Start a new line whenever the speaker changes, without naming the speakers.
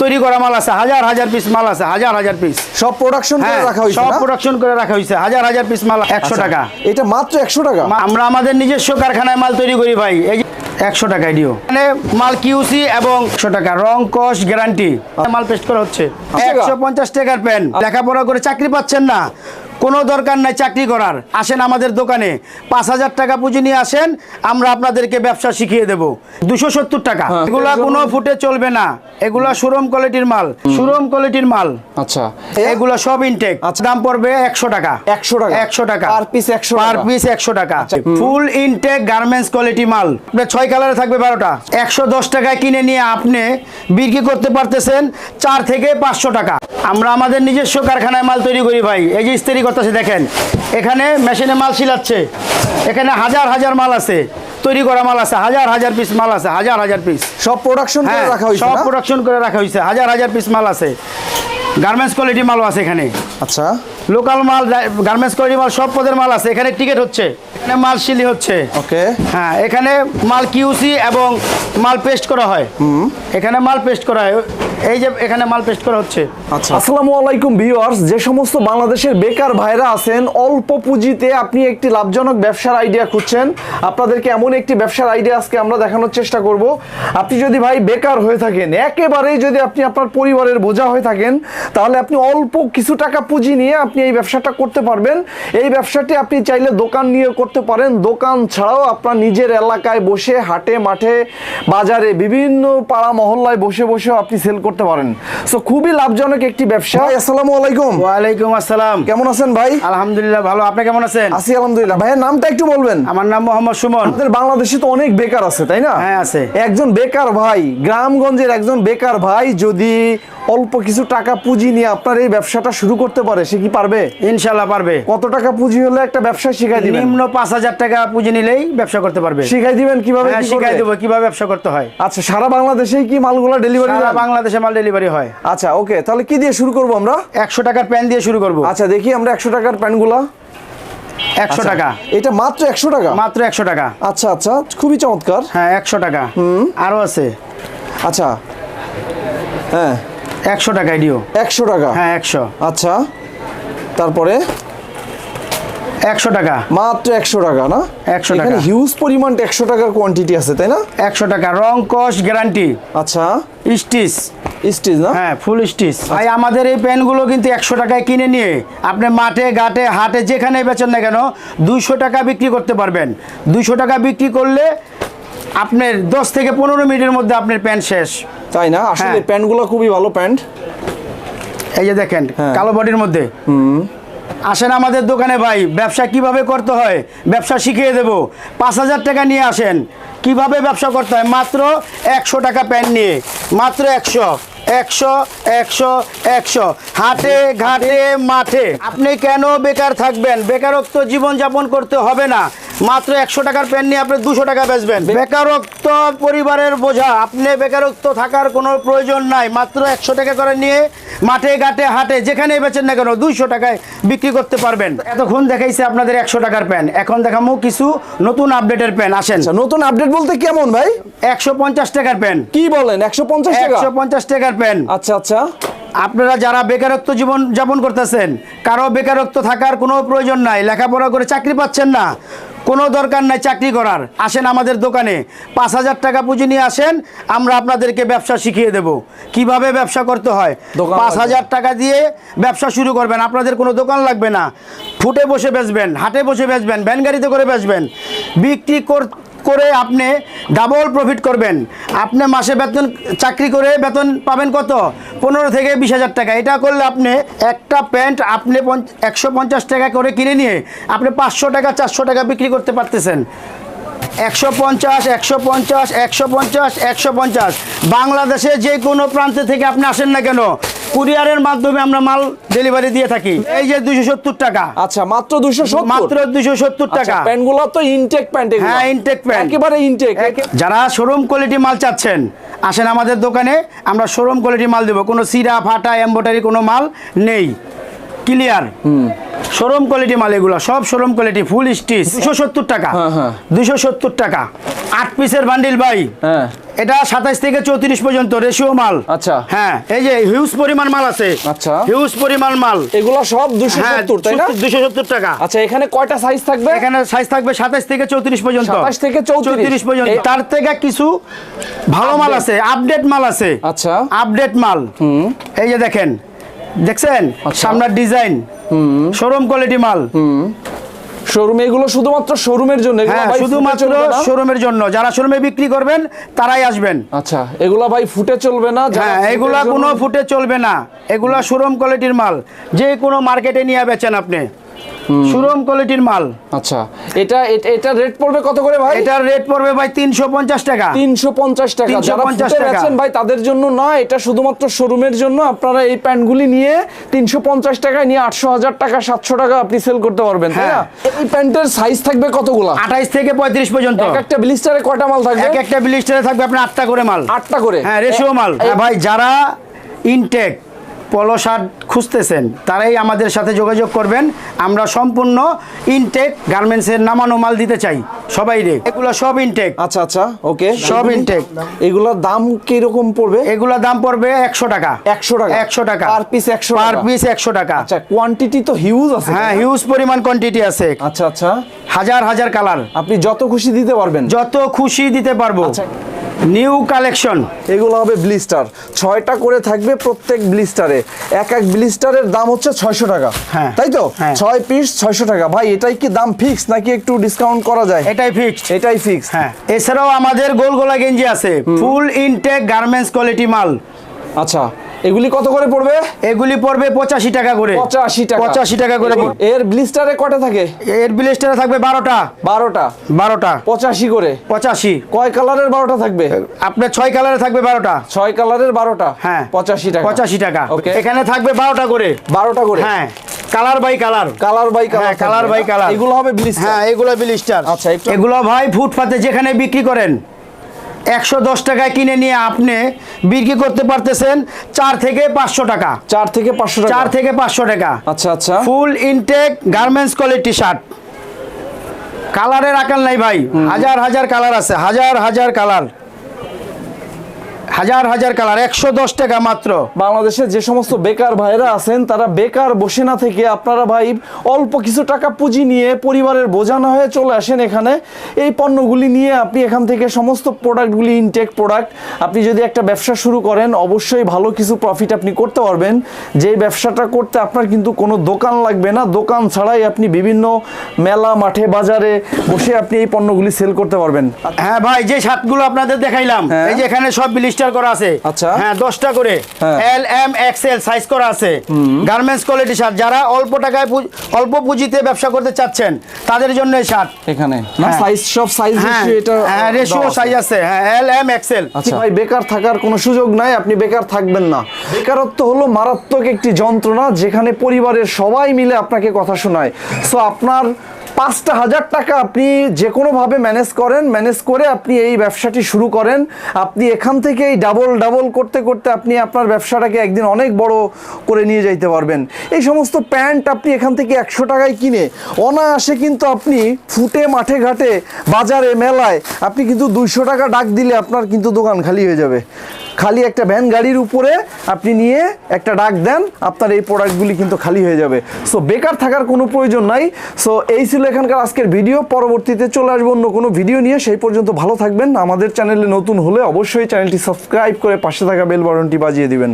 তৈরি করা মাল আছে হাজার হাজার পিস মাল আছে হাজার হাজার পিস
সব প্রোডাকশন করে
হ্যাঁ
রাখা হয়েছে
সব প্রোডাকশন করে রাখা হয়েছে হাজার হাজার পিস মাল একশো
আচ্ছা,
টাকা।
এটা মাত্র একশো টাকা?
আমরা আমাদের নিজস্ব কারখানায় মাল তৈরি করি ভাই এই একশো টাকায় দিও মানে মাল কিউসি এবং একশো টাকা রং কস গ্যারান্টি মাল পেস্ট করা হচ্ছে। একশো পঞ্চাশ টাকার পেন লেখাপড়া করে চাকরি পাচ্ছেন না। কোনো দরকার নাই চাকরি করার। আসেন আমাদের দোকানে পাঁচ হাজার টাকা পুঁজি নিয়ে আসেন আমরা আপনাদেরকে ব্যবসা শিখিয়ে দেব। দুশো সত্তর টাকা।
হ্যাঁ।
এগুলা কোনো ফুটে চলবে না। এগুলা সুরম কোয়ালিটির মাল। সুরম কোয়ালিটির মাল।
আচ্ছা।
এগুলো সব ইনটেক
আচ্ছা।
দাম পড়বে একশো টাকা।
100 টাকা?
একশো টাকা।
Per piece 100
পার পিস একশো টাকা। ফুল ইনটেক গার্মেন্টস কোয়ালিটি মাল। ছয় কালারে থাকবে বারোটা। একশো দশ টাকায় কিনে নিয়ে আপনি বিক্রি করতে পারতেছেন চার থেকে পাঁচশো টাকা। আমরা আমাদের নিজস্ব কারখানায় মাল তৈরি করি ভাই। এই যে ইস্তেরি করতেছে দেখেন। এখানে মেশিনে মাল শিলাচ্ছে। এখানে হাজার হাজার মাল আছে। তৈরি করা মাল আছে। হাজার হাজার পিস মাল আছে। হাজার হাজার পিস
সব প্রোডাকশন করে
হ্যাঁ
রাখা হয়েছে
সব প্রোডাকশন করে রাখা হয়েছে। হাজার হাজার পিস মাল আছে। গার্মেন্টস কোয়ালিটি মালও আছে এখানে।
আচ্ছা।
লোকাল মাল গার্মেন্টস কোয়ালিটি মাল সব পদের মাল আছে। এখানে টিকিট হচ্ছে। এখানে মাল শিলি হচ্ছে।
ওকে।
হ্যাঁ এখানে মাল কিউসি এবং মাল পেস্ট করা হয়। এখানে মাল পেস্ট করা হয়। এই যে এখানে মাল পেস্ট করা হচ্ছে।
আচ্ছা। আসসালামু আলাইকুম ভিউয়ার্স যে সমস্ত বাংলাদেশের বেকার ভাইরা আছেন অল্প পুঁজিতে আপনি একটি লাভজনক ব্যবসার আইডিয়া খুঁজছেন। আপনাদেরকে এমন একটি ব্যবসার আইডিয়া আজকে আমরা দেখানোর চেষ্টা করব। আপনি যদি ভাই বেকার হয়ে থাকেন একেবারেই যদি আপনি আপনার পরিবারের বোঝা হয়ে থাকেন তাহলে আপনি অল্প কিছু টাকা পুঁজি নিয়ে আপনি এই ব্যবসাটা করতে পারবেন। এই ব্যবসাটি আপনি চাইলে দোকান নিয়ে করতে পারেন। দোকান ছাড়াও আপনার নিজের এলাকায় বসে হাটে মাঠে বাজারে বিভিন্ন পাড়া মহল্লায় বসে বসেও আপনি সেল করতে পারেন। সো খুবই লাভজনক একটি ব্যবসা। ভাই, আসসালামু আলাইকুম।
ওয়ালাইকুম আসসালাম।
কেমন আছেন ভাই?
আলহামদুলিল্লাহ ভালো। আপনি কেমন আছেন?
আছি আলহামদুলিল্লাহ। ভাইয়ের নামটা একটু বলবেন।
আমার নাম মোহাম্মদ সুমন।
আমাদের বাংলাদেশে তো অনেক বেকার আছে তাই না?
হ্যাঁ, আছে।
একজন বেকার ভাই গ্রামগঞ্জের একজন বেকার ভাই যদি অল্প কিছু টাকা পুঁজি নিয়ে আপনার এই ব্যবসাটা শুরু করতে পারে সে কি পারবে?
ইনশাল্লাহ পারবে।
কত টাকা পুঁজি হলে একটা ব্যবসা শিখাই দিবেন?
নিম্ন পাঁচ হাজার টাকা পুঁজি নিলেই ব্যবসা করতে পারবে।
শিখাই দিবেন কীভাবে
হ্যাঁ
কি
শিখাই? দেবো কীভাবে ব্যবসা করতে হয়।
আচ্ছা সারা বাংলাদেশেই কি মালগুলো ডেলিভারি
সারা বাংলাদেশে মাল ডেলিভারি হয়।
আচ্ছা ওকে তাহলে কি দিয়ে শুরু করব আমরা?
একশো টাকার প্যান দিয়ে শুরু করব।
আচ্ছা দেখি আমরা একশো টাকার প্যান্টগুলা
একশো
আচ্ছা,
টাকা।
এটা মাত্র একশো টাকা?
মাত্র একশো টাকা।
আচ্ছা আচ্ছা খুবই চমৎকার।
হ্যাঁ একশো টাকা। আরও আছে।
আচ্ছা। হ্যাঁ।
একশো টাকা দিও।
একশো টাকা?
হ্যাঁ একশো।
আচ্ছা তারপরে?
একশো টাকা।
মাত্র একশো টাকা না?
100
এখানে
টাকা।
হিউজ পরিমাণ একশো টাকার কোয়ান্টিটি আছে তাই না?
একশো টাকা। রং কস গ্যারান্টি
আচ্ছা।
স্টিচ।
স্টিচ না?
হ্যাঁ ফুল স্টিচ ভাই আমাদের এই প্যানগুলো কিন্তু একশো টাকায় কিনে নিয়ে আপনি মাঠে ঘাটে হাটে যেখানে বেচেন না কেন দুইশো টাকা বিক্রি করতে পারবেন। দুইশো টাকা বিক্রি করলে আপনার দশ থেকে পনেরো মিনিটের মধ্যে আপনার প্যান্ট শেষ।
তাই না? আসলে
হ্যাঁ।
প্যান্টগুলো খুবই ভালো প্যান্ট।
এই যে দেখেন
হ্যাঁ।
কালো বডির মধ্যে। আসেন আমাদের দোকানে ভাই ব্যবসা কীভাবে করতে হয় ব্যবসা শিখিয়ে দেব। পাঁচ হাজার টাকা নিয়ে আসেন কীভাবে ব্যবসা করতে হয় মাত্র একশো টাকা প্যান নিয়ে মাত্র একশো। একশো একশো একশো। হাটে, ঘাটে, মাঠে। আপনি কেন বেকার থাকবেন? বেকারত্ব জীবন যাপন করতে হবে না। মাত্র একশো টাকার প্যান নিয়ে আপনি দুশো টাকা বেচবেন। বেকারত্ব পরিবারের বোঝা। আপনি বেকারত্ব থাকার কোনো প্রয়োজন নাই। মাত্র একশো টাকা করে নিয়ে মাঠে ঘাটে হাটে যেখানে বেচেন না কেন দুইশো টাকায় বিক্রি করতে পারবেন। এতক্ষণ দেখাইছে আপনাদের একশো টাকার প্যান এখন দেখামো কিছু নতুন আপডেটের প্যান আসেন।
আচ্ছা নতুন আপডেট বলতে কেমন ভাই?
একশো পঞ্চাশ টাকার প্যান
কি বলেন? একশো পঞ্চাশ
একশো পঞ্চাশ টাকার প্যান
আচ্ছা আচ্ছা।
আপনারা যারা বেকারত্ব জীবন যাপন করতেছেন কারও বেকারত্ব থাকার কোনো প্রয়োজন নাই। লেখাপড়া করে চাকরি পাচ্ছেন না। কোনো দরকার নাই চাকরি করার। আসেন আমাদের দোকানে। পাঁচ হাজার টাকা পুঁজি নিয়ে আসেন আমরা আপনাদেরকে ব্যবসা শিখিয়ে দেব। কীভাবে ব্যবসা করতে হয়? পাঁচ হাজার টাকা দিয়ে ব্যবসা শুরু করবেন। আপনাদের কোনো দোকান লাগবে না। ফুটে বসে বেচবেন হাটে বসে বেচবেন ভ্যান গাড়িতে করে বেচবেন। বিক্রি কর- করে আপনি ডাবল প্রফিট করবেন। আপনি মাসে বেতন, চাকরি করে বেতন পাবেন কত? পনেরো থেকে বিশ হাজার টাকা। এটা করলে আপনি একটা প্যান্ট আপনি একশো পঞ্চাশ টাকা করে কিনে নিয়ে আপনি পাঁচশো টাকা, চারশো টাকা বিক্রি করতে পারতেছেন। একশো পঞ্চাশ একশো পঞ্চাশ একশো পঞ্চাশ একশো পঞ্চাশ। বাংলাদেশে যে কোনো প্রান্তে থেকে আপনি আসেন না কেন কুরিয়ারের মাধ্যমে আমরা মাল ডেলিভারি দিয়ে থাকি। এই যে দুশো সত্তর টাকা।
আচ্ছা মাত্র দুশো
মাত্র দুশো সত্তর টাকা।
প্যান্টগুলো তো ইনটেক প্যান্ট
হ্যাঁ ইনটেক প্যান্ট
একেবারে ইনটেক
যারা শোরুম কোয়ালিটি মাল চাচ্ছেন আসেন আমাদের দোকানে আমরা শোরুম কোয়ালিটি মাল দেবো। কোনো সিরা ফাটা এম্বোটারি কোনো মাল নেই। ক্লিয়ার শোরুম কোয়ালিটি মাল এগুলো সব শোরুম কোয়ালিটি ফুল স্টিচ দুশো সত্তর টাকা।
হ্যাঁ, হ্যাঁ।
দুশো সত্তর টাকা। আট পিসের বান্ডিল ভাই।
হ্যাঁ।
এটা সাতাইশ থেকে চৌত্রিশ পর্যন্ত রেশিও মাল।
আচ্ছা।
হ্যাঁ এই যে হিউজ পরিমাণ মাল আছে।
আচ্ছা।
হিউজ পরিমাণ মাল।
এগুলো সব দুশো সত্তর তাই না?
দুশো সত্তর টাকা।
আচ্ছা এখানে কয়টা সাইজ থাকবে?
এখানে সাইজ থাকবে সাতাইশ থেকে চৌত্রিশ পর্যন্ত।
27 থেকে 34
পর্যন্ত। তার থেকে কিছু ভালো মাল আছে আপডেট মাল আছে।
আচ্ছা।
আপডেট মাল। এই যে দেখেন দেখছেন?
আচ্ছা।
সামনের ডিজাইন। শোরুম কোয়ালিটি মাল।
শোরুমে এগুলো শুধুমাত্র শোরুমের জন্য?
হ্যাঁ শুধুমাত্র শোরুমের জন্য। যারা শোরুমে বিক্রি করবেন তারাই আসবেন।
আচ্ছা এগুলা ভাই ফুটে চলবে না?
হ্যাঁ এগুলা কোনো ফুটে চলবে না। এগুলা শোরুম কোয়ালিটির মাল। যে কোনো মার্কেটে নিয়ে বেচেন আপনি। শোরুম কোয়ালিটির মাল।
আচ্ছা এটা এটা- এটা রেট পড়বে কত করে ভাই?
এটার রেট পড়বে ভাই তিনশো পঞ্চাশ টাকা।
তিনশো পঞ্চাশ টাকা। যারা
350
ফুটে। বেচেন ভাই তাদের জন্য না এটা শুধুমাত্র শোরুমের জন্য। আপনারা এই প্যান্টগুলি নিয়ে তিনশো পঞ্চাশ টাকায় নিয়ে আটশো হাজার টাকা সাতশো টাকা আপনি সেল করতে পারবেন তাই না?
হ্যাঁ।
এই প্যান্টের সাইজ থাকবে কতগুলা?
আঠাইশ থেকে পঁয়ত্রিশ পর্যন্ত।
এক একটা ব্লিস্টারে কয়টা মাল থাকবে?
এক একটা ব্লিস্টারে থাকবে আপনার আটটা করে মাল।
আটটা করে?
হ্যাঁ রেশিও মাল। হ্যাঁ, ভাই যারা ইনটেক পলো শার্ট খুঁজতেছেন তারাই আমাদের সাথে যোগাযোগ করবেন। আমরা সম্পূর্ণ ইনটেক গার্মেন্টসের নামানো মাল দিতে চাই সবাই রে। এগুলো সব ইনটেক
আচ্ছা আচ্ছা ওকে।
সব intake।
এগুলোর দাম কীরকম পড়বে?
এগুলো দাম পড়বে একশো টাকা।
100 টাকা?
একশো টাকা।
Per পিস 100
পার পিস একশো টাকা।
আচ্ছা কোয়ান্টিটি তো হিউজ আছে
হ্যাঁ হিউজ পরিমাণ কোয়ান্টিটি আছে।
আচ্ছা আচ্ছা।
হাজার হাজার কালার
আপনি যত খুশি দিতে পারবেন।
যত খুশি দিতে পারব।
আচ্ছা।
New collection.
এগুলো হবে ব্লিস্টার। ছয়টা করে থাকবে প্রত্যেক ব্লিস্টারে। এক এক ব্লিস্টারের দাম হচ্ছে ছয়শো টাকা।
হ্যাঁ।
তাই তো?
হ্যাঁ।
ছয় পিস ছয়শো টাকা। ভাই এটাই কি দাম ফিক্স নাকি একটু ডিসকাউন্ট করা যায়?
এটাই ফিক্স
এটাই ফিক্স
হ্যাঁ। এছাড়াও আমাদের গোল গোলা গেঞ্জি আছে। ফুল ইনটেক গার্মেন্টস কোয়ালিটি মাল।
আচ্ছা। এগুলি কত করে পড়বে?
এগুলি পড়বে পঁচাশি টাকা করে।
পঁচাশি টাকা।
পঁচাশি টাকা করে
এর ব্লিস্টারে কটা থাকে?
এর ব্লিস্টারে থাকবে বারোটা।
বারোটা।
বারোটা।
পঁচাশি করে।
পঁচাশি।
কয় কালারের বারোটা থাকবে?
আপনার ছয় কালারে থাকবে বারোটা।
ছয় কালারের বারোটা?
হ্যাঁ।
পঁচাশি টাকা।
পঁচাশি টাকা। এখানে থাকবে বারোটা করে।
বারোটা করে?
হ্যাঁ। Colour by colour
colour by
হ্যাঁ কালার বাই কালার
এগুলো হবে ব্লিস্টার
হ্যাঁ এগুলো ব্লিস্টার
আচ্ছা,
এগুলো ভাই ফুটপাতে যেখানে বিক্রি করেন একশো দশ টাকায় কিনে নিয়ে আপনি বিক্রি করতে পারতেছেন চার থেকে পাঁচশো টাকা।
চার থেকে পাঁচশো টাকা?
চার থেকে পাঁচশো টাকা।
আচ্ছা আচ্ছা।
Full intact garments quality shirt. কালারের আকার নাই ভাই। হাজার হাজার কালার আছে হাজার হাজার কালার। হাজার হাজার কালার একশো দশ টাকা মাত্র।
বাংলাদেশে যে সমস্ত বেকার ভাইরা আছেন তারা বেকার বসে না থেকে আপনারা ভাই অল্প কিছু টাকা পুঁজি নিয়ে পরিবারের বোঝা না হয়ে চলে আসেন এখানে। এই পণ্যগুলি নিয়ে আপনি এখান থেকে সমস্ত প্রোডাক্টগুলি ইনটেক প্রোডাক্ট আপনি যদি একটা ব্যবসা শুরু করেন অবশ্যই ভালো কিছু প্রফিট আপনি করতে পারবেন। যে ব্যবসাটা করতে আপনার কিন্তু কোনো দোকান লাগবে না। দোকান ছাড়াই আপনি বিভিন্ন মেলা মাঠে বাজারে বসে আপনি এই পণ্যগুলি সেল করতে পারবেন।
হ্যাঁ ভাই যে শার্টগুলো আপনাদের দেখাইলাম
হ্যাঁ।
এই যে এখানে সব ব্লিস্টার করা আছে।
আচ্ছা।
হ্যাঁ দশটা করে।
হ্যাঁ।
এল এম এক্সেল সাইজ করা আছে। গার্মেন্টস কোয়ালিটি শার্ট যারা অল্প টাকায় অল্প পুঁজিতে ব্যবসা করতে চাচ্ছেন তাদের জন্য এই শার্ট
এখানে। না
হ্যাঁ।
সাইজ সব সাইজ
হ্যাঁ।
এটা
হ্যাঁ রেশিও সাইজ আছে। হ্যাঁ এল এম এক্সেল
আচ্ছা। ভাই বেকার থাকার কোনো সুযোগ নাই আপনি বেকার থাকবেন না। বেকারত্ব হলো মারাত্মক একটি যন্ত্রণা যেখানে পরিবারের সবাই মিলে আপনাকে কথা শোনায়। সো আপনার পাঁচটা হাজার টাকা আপনি যে কোনোভাবে ম্যানেজ করেন ম্যানেজ করে আপনি এই ব্যবসাটি শুরু করেন। আপনি এখান থেকে এই ডাবল ডাবল করতে করতে আপনি আপনার ব্যবসাটাকে একদিন অনেক বড় করে নিয়ে যাইতে পারবেন। এই সমস্ত প্যান্ট আপনি এখান থেকে একশো টাকায় কিনে অনায়াসে কিন্তু আপনি ফুটে, মাঠে, ঘাটে, বাজারে, মেলায় আপনি কিন্তু দুইশো টাকা ডাক দিলে আপনার কিন্তু দোকান খালি হয়ে যাবে। খালি একটা ভ্যান গাড়ির উপরে আপনি নিয়ে একটা ডাক দেন, আপনার এই প্রোডাক্টগুলি কিন্তু খালি হয়ে যাবে। সো বেকার থাকার কোনো প্রয়োজন নাই। সো এই ছিল এখানকার আজকের ভিডিও। পরবর্তীতে চলে আসব অন্য কোনো ভিডিও নিয়ে। সেই পর্যন্ত ভালো থাকবেন। আমাদের চ্যানেলে নতুন হলে অবশ্যই চ্যানেলটি সাবস্ক্রাইব করে পাশে থাকা বেল বাটনটি বাজিয়ে দিবেন।